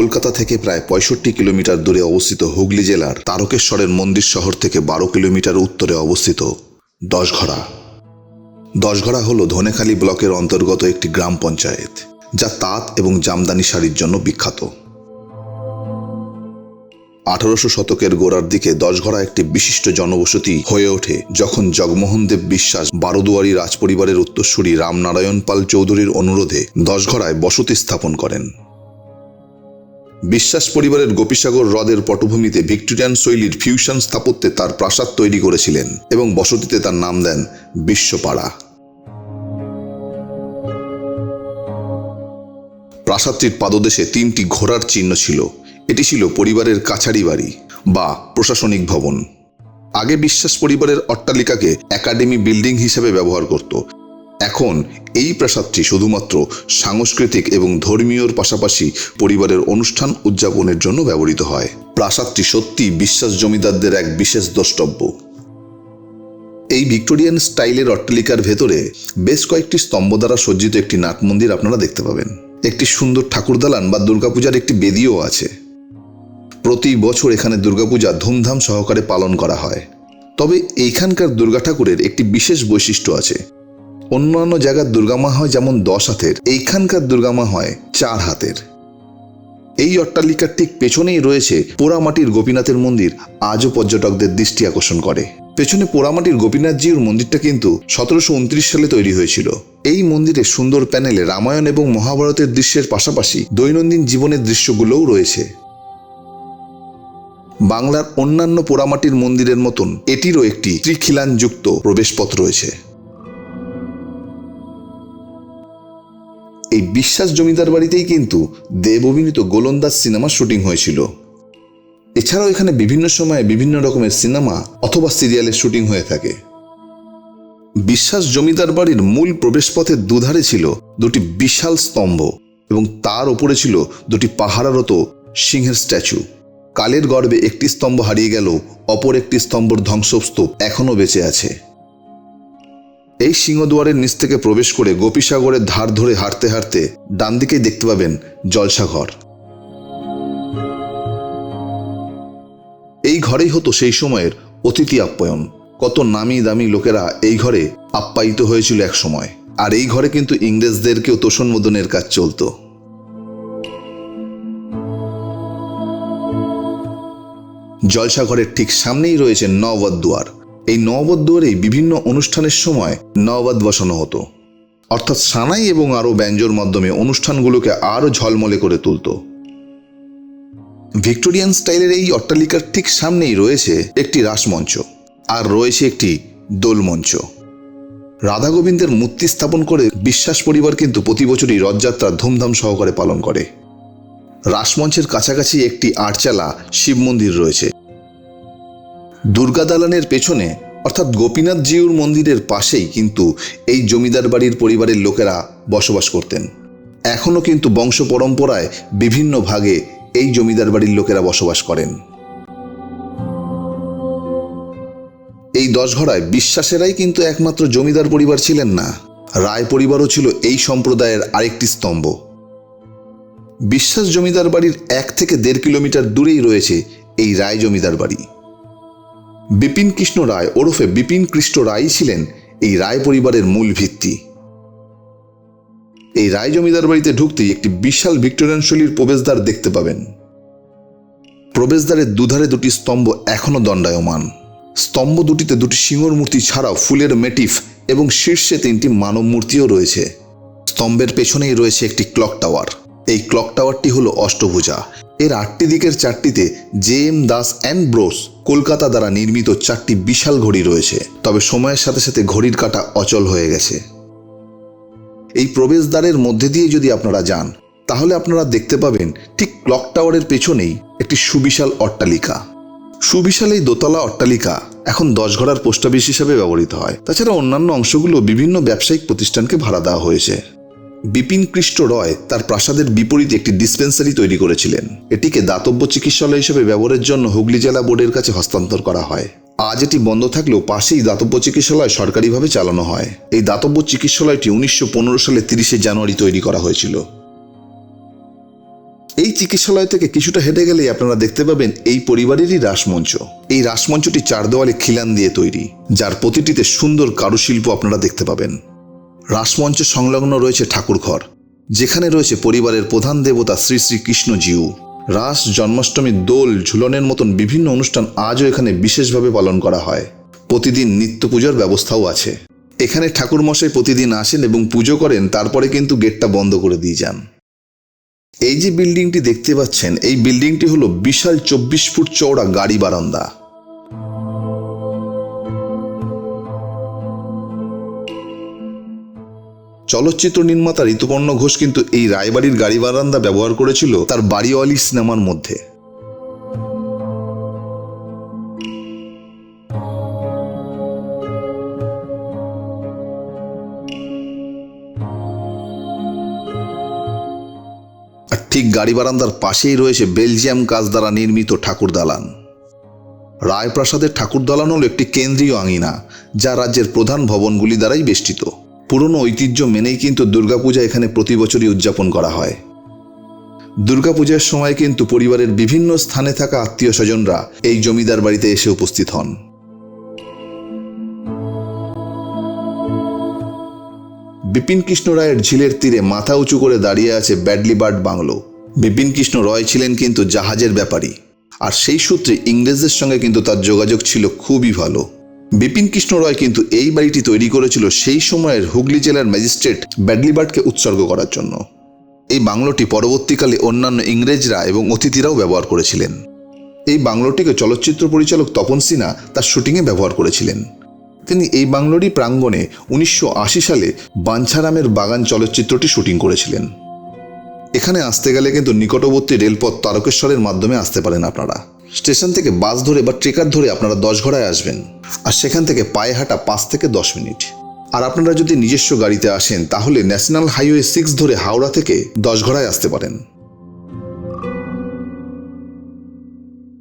কলকাতা থেকে প্রায় পঁয়ষট্টি কিলোমিটার দূরে অবস্থিত হুগলি জেলার তারকেশ্বরের মন্দির শহর থেকে বারো কিলোমিটার উত্তরে অবস্থিত দশঘড়া। দশঘড়া হল ধনেখালী ব্লকের অন্তর্গত একটি গ্রাম পঞ্চায়েত, যা তাঁত এবং জামদানি শাড়ির জন্য বিখ্যাত। আঠারোশো শতকের গোড়ার দিকে দশঘড়া একটি বিশিষ্ট জনবসতি হয়ে ওঠে যখন জগমোহন দেব বিশ্বাস বারোদুয়ারি রাজপরিবারের উত্তরসূরি রামনারায়ণ পাল চৌধুরীর অনুরোধে দশঘরায় বসতি স্থাপন করেন। বিশ্বাস পরিবারের গোপীসাগর হ্রদের পটভূমিতে ভিক্টোরিয়ান শৈলীর ফিউশন স্থাপত্যে তার প্রাসাদ তৈরি করেছিলেন এবং বসতিতে তার নাম দেন বিশ্বপাড়া। প্রাসাদটির পাদদেশে তিনটি ঘোড়ার চিহ্ন ছিল। এটি ছিল পরিবারের কাছারি বাড়ি বা প্রশাসনিক ভবন। আগে বিশ্বাস পরিবারের অট্টালিকাকে একাডেমি বিল্ডিং হিসেবে ব্যবহার করত। এখন এই প্রাসাদটি শুধুমাত্র সাংস্কৃতিক এবং ধর্মীয়র পাশাপাশি পরিবারের অনুষ্ঠান উদযাপনের জন্য ব্যবহৃত হয়। প্রাসাদটি সত্যি বিশ্বাস জমিদারদের এক বিশেষ দ্রষ্টব্য। এই ভিক্টোরিয়ান স্টাইলের অট্টালিকার ভেতরে বেশ কয়েকটি স্তম্ভ দ্বারা সজ্জিত একটি নাটমন্দির আপনারা দেখতে পাবেন। একটি সুন্দর ঠাকুরদালান বা দুর্গাপূজার একটি বেদিও আছে। প্রতি বছর এখানে দুর্গাপূজা ধুমধাম সহকারে পালন করা হয়। তবে এইখানকার দুর্গা ঠাকুরের একটি বিশেষ বৈশিষ্ট্য আছে। অন্যান্য জায়গার দুর্গামা হয় যেমন দশ হাতের, এইখানকার দুর্গামা হয় চার হাতের। এই অট্টালিকার ঠিক পেছনেই রয়েছে পোড়ামাটির গোপীনাথের মন্দির, আজও পর্যটকদের দৃষ্টি আকর্ষণ করে। পেছনে পোড়ামাটির গোপীনাথজির মন্দিরটা কিন্তু সতেরোশো উনত্রিশ সালে তৈরি হয়েছিল। এই মন্দিরে সুন্দর প্যানেলে রামায়ণ এবং মহাভারতের দৃশ্যের পাশাপাশি দৈনন্দিন জীবনের দৃশ্যগুলোও রয়েছে। বাংলার অন্যান্য পোড়ামাটির মন্দিরের মতন এটিরও একটি ত্রিখিলানযুক্ত প্রবেশপথ রয়েছে। বিশ্বাস জমিদার বাড়িতেই কিন্তু দেব অভিনীত গোলন্দাজ সিনেমার শুটিং হয়েছিল। এছাড়াও এখানে বিভিন্ন সময়ে বিভিন্ন রকমের সিনেমা অথবা সিরিয়ালের শুটিং হয়ে থাকে। বিশ্বাস জমিদার বাড়ির মূল প্রবেশপথের দুধারে ছিল দুটি বিশাল স্তম্ভ এবং তার ওপরে ছিল দুটি পাহারারত সিংহের স্ট্যাচু। কালের গর্বে একটি স্তম্ভ হারিয়ে গেল, অপর একটি স্তম্ভর ধ্বংসস্তূপ এখনও বেঁচে আছে। এই সিংহদুয়ারের নিচ থেকে প্রবেশ করে গোপীসাগরের ধার ধরে হাঁটতে হাঁটতে ডান দিকেই দেখতে পাবেন জলসাঘর। এই ঘরেই হতো সেই সময়ের অতিথি আপ্যায়ন। কত নামি দামি লোকেরা এই ঘরে আপ্যায়িত হয়েছিল এক সময়। আর এই ঘরে কিন্তু ইংরেজদেরকেও তোষণ তোষণমোদনের কাজ চলতো। জলসাঘরের ঠিক সামনেই রয়েছে নবদ দুয়ার। এই নবদ দুয়ারেই বিভিন্ন অনুষ্ঠানের সময় নবদ বসানো হতো। অর্থাৎ সানাই এবং আরও ব্যঞ্জোর মাধ্যমে অনুষ্ঠানগুলোকে আরও ঝলমলে করে তুলত। ভিক্টোরিয়ান স্টাইলের এই অট্টালিকার ঠিক সামনেই রয়েছে একটি রাসমঞ্চ আর রয়েছে একটি দোলমঞ্চ। রাধা গোবিন্দের মূর্তি স্থাপন করে বিশ্বাস পরিবার কিন্তু প্রতি বছরই রথযাত্রা ধুমধাম সহকারে পালন করে। রাসমঞ্চের কাছাকাছি একটি আটচালা শিব মন্দির রয়েছে। দুর্গা দালানের পেছনে, অর্থাৎ গোপীনাথ জিউর মন্দিরের পাশেই কিন্তু এই জমিদার বাড়ির পরিবারের লোকেরা বসবাস করতেন। এখনও কিন্তু বংশ পরম্পরায় বিভিন্ন ভাগে এই জমিদার বাড়ির লোকেরা বসবাস করেন। এই দশঘরায় বিশ্বাসেরাই কিন্তু একমাত্র জমিদার পরিবার ছিলেন না, রায় পরিবারও ছিল এই সম্প্রদায়ের আরেকটি স্তম্ভ। বিশ্বাস জমিদার বাড়ির এক থেকে দেড় কিলোমিটার দূরেই রয়েছে এই রায় জমিদার বাড়ি। বিপিন কৃষ্ণ রায় ওরফে বিপিন কৃষ্ণ রায় ছিলেন এই রায় পরিবারের মূল ভিত্তি। এই রায় জমিদার বাড়িতে ঢুকতেই একটি বিশাল ভিক্টোরিয়ান শৈলীর প্রবেশদ্বার দেখতে পাবেন। প্রবেশদ্বারের দুধারে দুটি স্তম্ভ এখনও দণ্ডায়মান। স্তম্ভ দুটিতে দুটি সিংহর মূর্তি ছাড়াও ফুলের মেটিফ এবং শীর্ষে তিনটি মানব মূর্তিও রয়েছে। স্তম্ভের পেছনেই রয়েছে একটি ক্লক টাওয়ার। এই ক্লক টাওয়ারটি হলো অষ্টভুজা। এর আটটি দিকের চারটিতে J M Das and Bros Kolkata দ্বারা নির্মিত চারটি বিশাল ঘড়ি রয়েছে। তবে সময়ের সাথে সাথে ঘড়ির কাঁটা অচল হয়ে গেছে। এই প্রবেশদ্বারের মধ্যে দিয়ে যদি আপনারা যান, তাহলে আপনারা দেখতে পাবেন ঠিক ক্লক টাওয়ারের পেছনেই একটি সুবিশাল অট্টালিকা। সুবিশাল এই দোতলা অট্টালিকা এখন দশঘরার পোস্ট অফিস হিসাবে ব্যবহৃত হয়। তাছাড়া অন্যান্য অংশগুলো বিভিন্ন ব্যবসায়িক প্রতিষ্ঠানকে ভাড়া দেওয়া হয়েছে। বিপিন কৃষ্ণ রয় তার প্রাসাদের বিপরীতে একটি ডিসপেন্সারি তৈরি করেছিলেন। এটিকে দাতব্য চিকিৎসালয় হিসেবে ব্যবহারের জন্য হুগলি জেলা বোর্ডের কাছে হস্তান্তর করা হয়। আজ এটি বন্ধ থাকলেও পাশেই দাতব্য চিকিৎসালয় সরকারিভাবে চালানো হয়। এই দাতব্য চিকিৎসালয়টি উনিশশো পনেরো সালে তিরিশে জানুয়ারি তৈরি করা হয়েছিল। এই চিকিৎসালয় থেকে কিছুটা হেঁটে গেলেই আপনারা দেখতে পাবেন এই পরিবারেরই রাসমঞ্চ। এই রাসমঞ্চটি চার দেওয়ালে খিলান দিয়ে তৈরি, যার প্রতিটিতে সুন্দর কারুশিল্প আপনারা দেখতে পাবেন। রাসমঞ্চ সংলগ্ন রয়েছে ঠাকুরঘর, যেখানে রয়েছে পরিবারের প্রধান দেবতা শ্রী শ্রী কৃষ্ণ জিউ রাস জন্মাষ্টমী দোল, ঝুলনের মতন বিভিন্ন অনুষ্ঠান আজও এখানে বিশেষভাবে পালন করা হয়। প্রতিদিন নিত্য পুজোর ব্যবস্থাও আছে। এখানে ঠাকুরমশাই প্রতিদিন আসেন এবং পুজো করেন, তারপরে কিন্তু গেটটা বন্ধ করে দিয়ে যান। এই যে বিল্ডিংটি দেখতে পাচ্ছেন, এই বিল্ডিংটি হলো বিশাল চব্বিশ ফুট চওড়া গাড়ি বারান্দা। চলচ্চিত্র নির্মাতা ঋতুপর্ণ ঘোষ কিন্তু এই রায়বাড়ির গাড়ি বারান্দা ব্যবহার করেছিল তার বাড়িওয়ালি সিনেমার মধ্যে। ঠিক গাড়ি বারান্দার পাশেই রয়েছে বেলজিয়াম কাজ দ্বারা নির্মিত ঠাকুর দালান। রায়প্রাসাদের ঠাকুর দালান হল একটি কেন্দ্রীয় আঙিনা, যা রাজ্যের প্রধান ভবনগুলি দ্বারাই বেষ্টিত। পুরনো ঐতিহ্য মেনেই কিন্তু দুর্গাপূজা এখানে প্রতি বছরই উদযাপন করা হয়। দুর্গাপূজার সময় কিন্তু পরিবারের বিভিন্ন স্থানে থাকা আত্মীয় স্বজনরা এই জমিদার বাড়িতে এসে উপস্থিত হন। বিপিন কৃষ্ণ রায়ের ঝিলের তীরে মাথা উঁচু করে দাঁড়িয়ে আছে Badley Bird bungalow. Bipin Krishna Roy ছিলেন কিন্তু জাহাজের ব্যাপারী। আর সেই সূত্রে ইংরেজদের সঙ্গে কিন্তু তার যোগাযোগ ছিল খুবই ভালো। বিপিন কৃষ্ণ রয় কিন্তু এই বাড়িটি তৈরি করেছিল সেই সময়ের হুগলি জেলার ম্যাজিস্ট্রেট ব্যাডলি বার্ডকে উৎসর্গ করার জন্য। এই বাংলোটি পরবর্তীকালে অন্যান্য ইংরেজরা এবং অতিথিরাও ব্যবহার করেছিলেন। এই বাংলোটিকে চলচ্চিত্র পরিচালক তপন সিনহা তার শুটিংয়ে ব্যবহার করেছিলেন। তিনি এই বাংলোরই প্রাঙ্গণে উনিশশো আশি সালে বাঞ্ছারামের বাগান চলচ্চিত্রটি শুটিং করেছিলেন। এখানে আসতে গেলে কিন্তু নিকটবর্তী রেলপথ তারকেশ্বরের মাধ্যমে আসতে পারেন আপনারা। স্টেশন থেকে বাস ধরে বা ট্রেকার ধরে আপনারা দশঘড়ায় আসবেন। আর সেখান থেকে পায়ে হাঁটা পাঁচ থেকে দশ মিনিট। আর আপনারা যদি নিজস্ব গাড়িতে আসেন, তাহলে ন্যাশনাল হাইওয়ে সিক্স ধরে হাওড়া থেকে দশঘড়ায় আসতে পারেন।